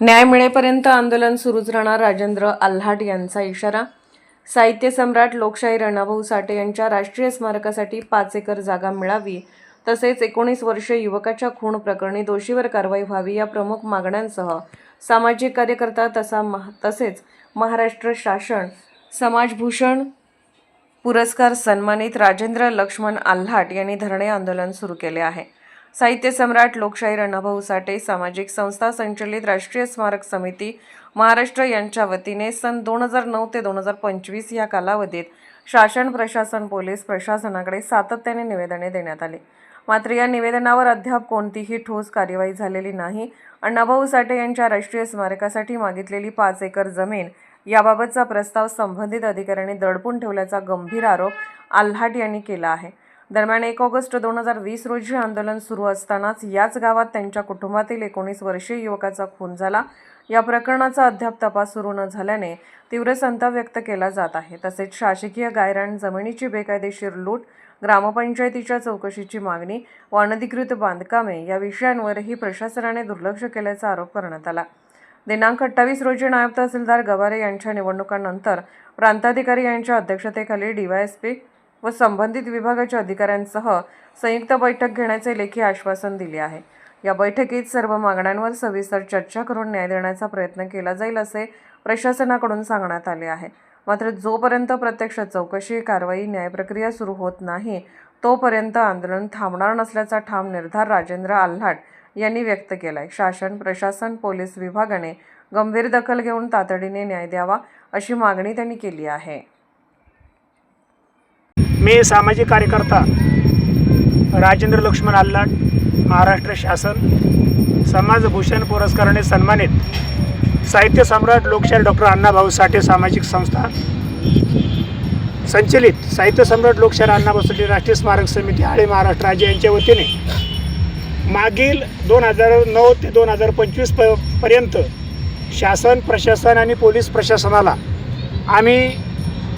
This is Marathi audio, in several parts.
न्याय मिळेपर्यंत आंदोलन सुरूच राहणार राजेंद्र आल्हाट यांचा इशारा. साहित्य सम्राट लोकशाही रणाभाऊ साठे यांच्या राष्ट्रीय स्मारकासाठी पाच एकर जागा मिळावी. तसेच एकोणीस वर्षे युवकाच्या खून प्रकरणी दोषीवर कारवाई व्हावी या प्रमुख मागण्यांसह सामाजिक कार्यकर्ता तसा महा तसेच महाराष्ट्र शासन समाजभूषण पुरस्कार सन्मानित राजेंद्र लक्ष्मण आल्हाट यांनी धरणे आंदोलन सुरू केले आहे. साहित्य सम्राट लोकशाहीर अण्णाभाऊ साठे सामाजिक संस्था संचलित राष्ट्रीय स्मारक समिती महाराष्ट्र यांच्या वतीने सन दोन हजार नऊ ते दोन हजार पंचवीस या कालावधीत शासन प्रशासन पोलीस प्रशासनाकडे सातत्याने निवेदने देण्यात आली. मात्र या निवेदनावर अद्याप कोणतीही ठोस कार्यवाही झालेली नाही. अण्णाभाऊ साठे यांच्या राष्ट्रीय स्मारकासाठी मागितलेली पाच एकर जमीन याबाबतचा प्रस्ताव संबंधित अधिकाऱ्यांनी दडपून ठेवल्याचा गंभीर आरोप आल्हाट यांनी केला आहे. दरम्यान एक ऑगस्ट दोन हजार वीस रोजी आंदोलन सुरू असतानाच याच गावात त्यांच्या कुटुंबातील एकोणीस वर्षीय युवकाचा खून झाला. या प्रकरणाचा अद्याप तपास सुरू न झाल्याने तीव्र संताप व्यक्त केला जात आहे. तसेच शासकीय गायरान जमिनीची बेकायदेशीर लूट ग्रामपंचायतीच्या चौकशीची मागणी व अनधिकृत बांधकामे या विषयांवरही प्रशासनाने दुर्लक्ष केल्याचा आरोप करण्यात आला. दिनांक अठ्ठावीस रोजी नायब तहसीलदार गवारे यांच्या निवडणुकांनंतर प्रांताधिकारी यांच्या अध्यक्षतेखाली डीवायएसपी व संबंधित विभागाच्या अधिकाऱ्यांसह संयुक्त बैठक घेण्याचे लेखी आश्वासन दिले आहे. या बैठकीत सर्व मागण्यांवर सविस्तर चर्चा करून न्याय देण्याचा प्रयत्न केला जाईल असे प्रशासनाकडून सांगण्यात आले आहे. मात्र जोपर्यंत प्रत्यक्ष चौकशी कारवाई न्यायप्रक्रिया सुरू होत नाही तोपर्यंत आंदोलन थांबणार नसल्याचा ठाम निर्धार राजेंद्र आल्हाट यांनी व्यक्त केलाय. शासन प्रशासन पोलीस विभागाने गंभीर दखल घेऊन तातडीने न्याय द्यावा अशी मागणी त्यांनी केली आहे. मी सामाजिक कार्यकर्ता राजेंद्र लक्ष्मण आल्लाट महाराष्ट्र शासन समाजभूषण पुरस्काराने सन्मानित साहित्य सम्राट लोकशाहीर डॉक्टर अण्णाभाऊ साठे सामाजिक संस्था. संचलित साहित्य सम्राट लोकशाहीर अण्णाभाऊ साठे राष्ट्रीय स्मारक समिती आळे महाराष्ट्र राज्य यांच्या वतीने मागील दोन हजार नऊ ते दोन हजार पंचवीस प पर्यंत शासन प्रशासन आणि पोलीस प्रशासनाला आम्ही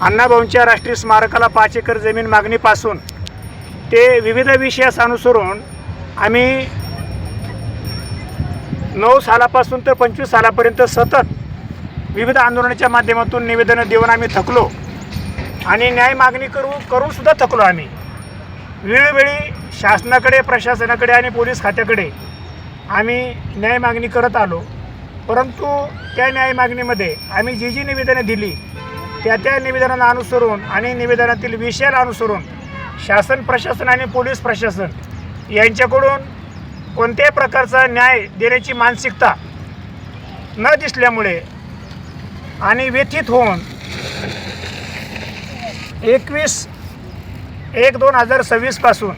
अण्णाभाऊंच्या राष्ट्रीय स्मारकाला पाच एकर जमीन मागणीपासून ते विविध विषयास अनुसरून आम्ही नऊ सालापासून तर पंचवीस सालापर्यंत सतत विविध आंदोलनाच्या माध्यमातून निवेदनं देऊन आम्ही थकलो आणि न्याय मागणी करू करूनसुद्धा थकलो आम्ही. वेळोवेळी शासनाकडे प्रशासनाकडे आणि पोलीस खात्याकडे आम्ही न्याय मागणी करत आलो. परंतु त्या न्याय मागणीमध्ये आम्ही जी जी निवेदनं दिली त्या त्या निवेदनांना अनुसरून आणि निवेदनातील विषयाला अनुसरून शासन प्रशासन आणि पोलीस प्रशासन यांच्याकडून कोणत्याही प्रकारचा न्याय देण्याची मानसिकता न दिसल्यामुळे आणि व्यथित होऊन एकवीस एक दोन हजार सव्वीसपासून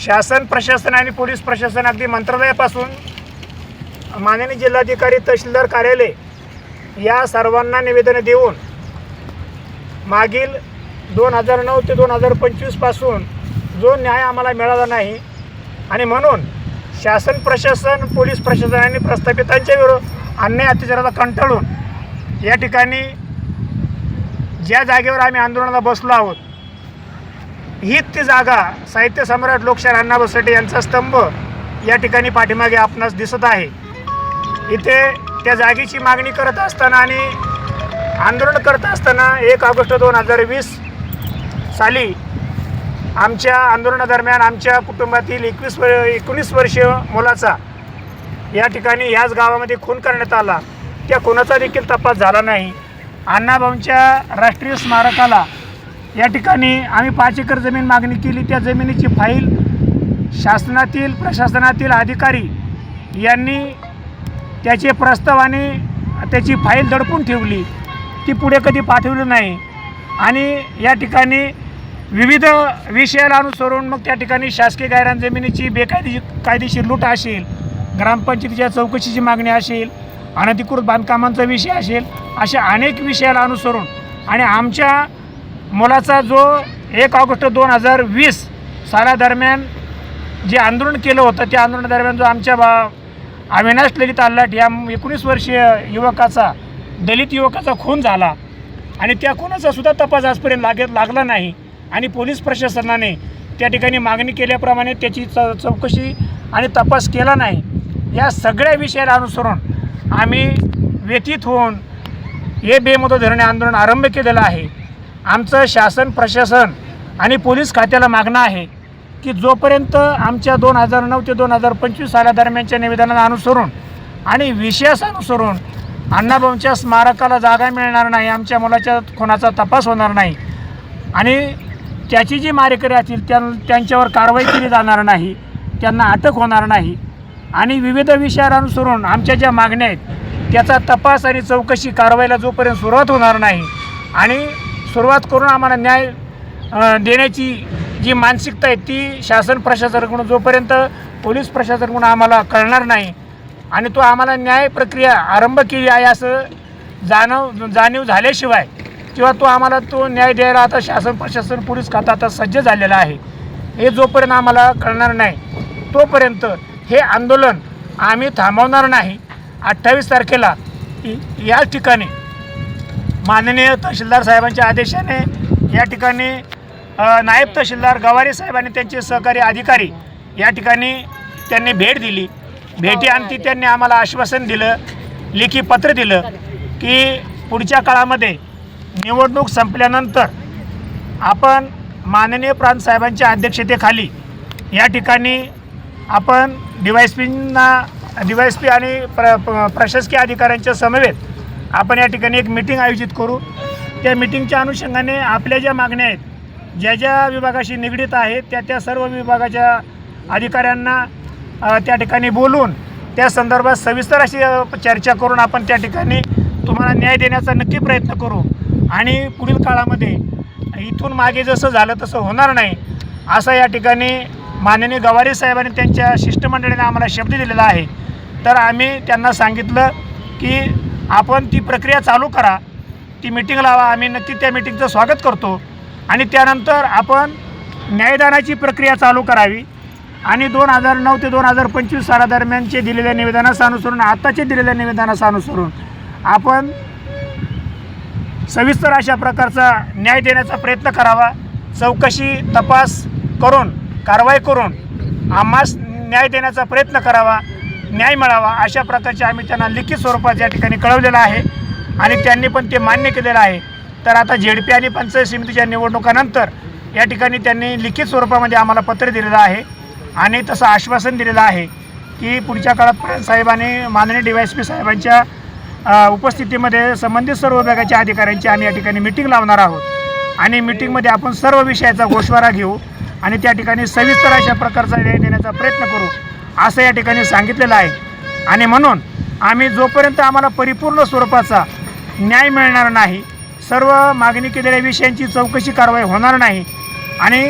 शासन प्रशासन आणि पोलीस प्रशासन अगदी मंत्रालयापासून माननीय जिल्हाधिकारी तहसीलदार कार्यालय या सर्वांना निवेदनं देऊन मागील दोन हजार नऊ ते दोन हजार पंचवीसपासून जो न्याय आम्हाला मिळाला नाही आणि म्हणून शासन प्रशासन पोलीस प्रशासन आणि प्रस्थापितांच्या विरोध अन्याय अत्याचाराला कंटाळून या ठिकाणी ज्या जागेवर आम्ही आंदोलनाला बसलो आहोत हीच ती जागा साहित्य सम्राट लोकशाहीर अण्णाभाऊ साठे यांचा स्तंभ या ठिकाणी पाठीमागे आपणास दिसत आहे. इथे त्या जागेची मागणी करत असताना आणि आंदोलन करत असताना एक ऑगस्ट दोन हजार वीस साली आमच्या आंदोलनादरम्यान आमच्या कुटुंबातील एकवीस वर एकोणीस वर्षीय मुलाचा या ठिकाणी ह्याच गावामध्ये खून करण्यात आला. त्या खुनाचा देखील तपास झाला नाही. अण्णाभाऊंच्या राष्ट्रीय स्मारकाला या ठिकाणी आम्ही पाच एकर जमीन मागणी केली. त्या जमिनीची फाईल शासनातील प्रशासनातील अधिकारी यांनी त्याचे प्रस्ताव आणि त्याची फाईल दडपून ठेवली. ती पुढे कधी पाठवली नाही. आणि या ठिकाणी विविध विषयाला अनुसरून मग त्या ठिकाणी शासकीय गायरान जमिनीची बेकायदेशीर कायदेशीर लूट असेल ग्रामपंचायतीच्या चौकशीची मागणी असेल अनधिकृत बांधकामांचा विषय असेल अशा अनेक विषयाला अनुसरून आणि आमच्या मुलाचा जो एक ऑगस्ट दोन हजार वीस सालादरम्यान जे आंदोलन केलं होतं त्या आंदोलनादरम्यान जो आमच्या बा अविनाश ललित आल्लाट या एकोणीस वर्षीय युवकाचा दलित युवकाचा खून झाला आणि त्या खुनाचा सुद्धा तपास आजपर्यंत लागत लागला नाही. आणि पोलीस प्रशासनाने त्या ठिकाणी मागणी केल्याप्रमाणे त्याची च चौकशी आणि तपास केला नाही. या सगळ्या विषयाला अनुसरून आम्ही व्यतीत होऊन हे बेमुदत धरणे आंदोलन आरंभ केलेलं आहे. आमचं शासन प्रशासन आणि पोलीस खात्याला मागणं आहे की जोपर्यंत आमच्या दोन हजार नऊ ते दोन हजार पंचवीस सालादरम्यानच्या निवेदनाला अनुसरून आणि विषयास अनुसरून अण्णाभाऊंच्या स्मारकाला जागा मिळणार नाही आमच्या मुलाच्या खुनाचा तपास होणार नाही आणि त्याची जी मारेकरी असतील त्या त्यांच्यावर कारवाई केली जाणार नाही त्यांना अटक होणार नाही आणि विविध विषयावर अनुसरून आमच्या ज्या मागण्या आहेत त्याचा तपास आणि चौकशी कारवाईला जोपर्यंत सुरुवात होणार नाही आणि सुरुवात करून आम्हाला न्याय देण्याची जी मानसिकता आहे ती शासन प्रशासनाकडून जोपर्यंत पोलीस प्रशासनाकडून आम्हाला कळणार नाही आणि तो आम्हाला न्याय प्रक्रिया आरंभ केली आहे असं जाणव जाणीव झाल्याशिवाय किंवा तो आम्हाला तो न्याय द्यायला आता शासन प्रशासन पोलीस खाता आता सज्ज झालेलं आहे. हे जोपर्यंत आम्हाला कळणार नाही तोपर्यंत हे आंदोलन आम्ही थांबवणार नाही. अठ्ठावीस तारखेला इ- या ठिकाणी माननीय तहसीलदार साहेबांच्या आदेशाने या ठिकाणी नायब तहसीलदार गवारी साहेब आणि त्यांचे सहकारी अधिकारी या ठिकाणी त्यांनी भेट दिली. भेटी अंती त्यांनी आम्हाला आश्वासन दिलं लेखी पत्र दिलं की पुढच्या काळामध्ये निवडणूक संपल्यानंतर आपण माननीय प्रांत साहेबांच्या अध्यक्षतेखाली या ठिकाणी आपण डी वाय एस पींना डी वाय एस पी आणि प्र प्रशासकीय अधिकाऱ्यांच्या समवेत आपण या ठिकाणी एक मिटिंग आयोजित करू. त्या मिटिंगच्या अनुषंगाने आपल्या ज्या मागण्या आहेत ज्या ज्या विभागाशी निगडीत आहेत त्या त्या सर्व विभागाच्या अधिकाऱ्यांना त्या ठिकाणी बोलून त्या संदर्भात सविस्तर अशी चर्चा करून आपण त्या ठिकाणी तुम्हाला न्याय देण्याचा नक्की प्रयत्न करू. आणि पुढील काळामध्ये इथून मागे जसं झालं तसं होणार नाही असं या ठिकाणी माननीय गवारी साहेबांनी त्यांच्या शिष्टमंडळीने आम्हाला शब्द दिलेला आहे. तर आम्ही त्यांना सांगितलं की आपण ती प्रक्रिया चालू करा ती मिटिंग लावा आम्ही नक्की त्या मिटिंगचं स्वागत करतो. आणि त्यानंतर आपण न्यायदानाची प्रक्रिया चालू करावी. आणि दोन हजार नऊ ते दोन हजार पंचवीस सालादरम्यानचे दिलेल्या निवेदनास अनुसरून आत्ताचे दिलेल्या निवेदनास अनुसरून आपण सविस्तर अशा प्रकारचा न्याय देण्याचा प्रयत्न करावा चौकशी तपास करून कारवाई करून आम्हास न्याय देण्याचा प्रयत्न करावा न्याय मिळावा अशा प्रकारचे आम्ही त्यांना लिखित स्वरूपात या ठिकाणी कळवलेलं आहे आणि त्यांनी पण ते मान्य केलेलं आहे. तर आता झेडपी आणि पंचायत समितीच्या निवडणुकानंतर या ठिकाणी त्यांनी लिखित स्वरूपामध्ये आम्हाला पत्र दिलेलं आहे. आणि तसं आश्वासन दिलेलं आहे की पुढच्या काळात साहेबांनी माननीय डी वाय एस पी साहेबांच्या उपस्थितीमध्ये संबंधित सर्व विभागाच्या अधिकाऱ्यांची आम्ही या ठिकाणी मिटिंग लावणार आहोत. आणि मिटिंगमध्ये आपण सर्व विषयाचा गोषवारा घेऊ आणि त्या ठिकाणी सविस्तर अशा प्रकारचा निर्णय देण्याचा प्रयत्न करू असं या ठिकाणी सांगितलेलं आहे. आणि म्हणून आम्ही जोपर्यंत आम्हाला परिपूर्ण स्वरूपाचा न्याय मिळणार नाही सर्व मागणी केलेल्या विषयांची चौकशी कारवाई होणार नाही आणि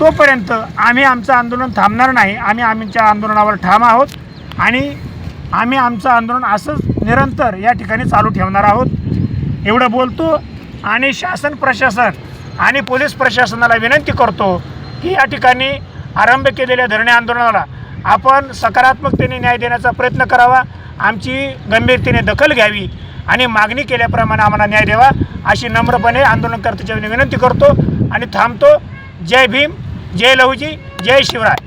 तोपर्यंत आम्ही आमचं आंदोलन थांबणार नाही. आम्ही आमच्या आंदोलनावर ठाम आहोत आणि आम्ही आमचं आंदोलन असंच निरंतर या ठिकाणी चालू ठेवणार आहोत. एवढं बोलतो आणि शासन प्रशासन आणि पोलीस प्रशासनाला विनंती करतो की या ठिकाणी आरंभ केलेल्या धरणे आंदोलनाला आपण सकारात्मकतेने न्याय देण्याचा प्रयत्न करावा आमची गंभीरतेने दखल घ्यावी आणि मागणी केल्याप्रमाणे आम्हाला न्याय द्यावा अशी नम्रपणे आंदोलनकर्त्याच्या विनंती करतो आणि थांबतो. जय भीम. जय लहूजी जय शिवराय.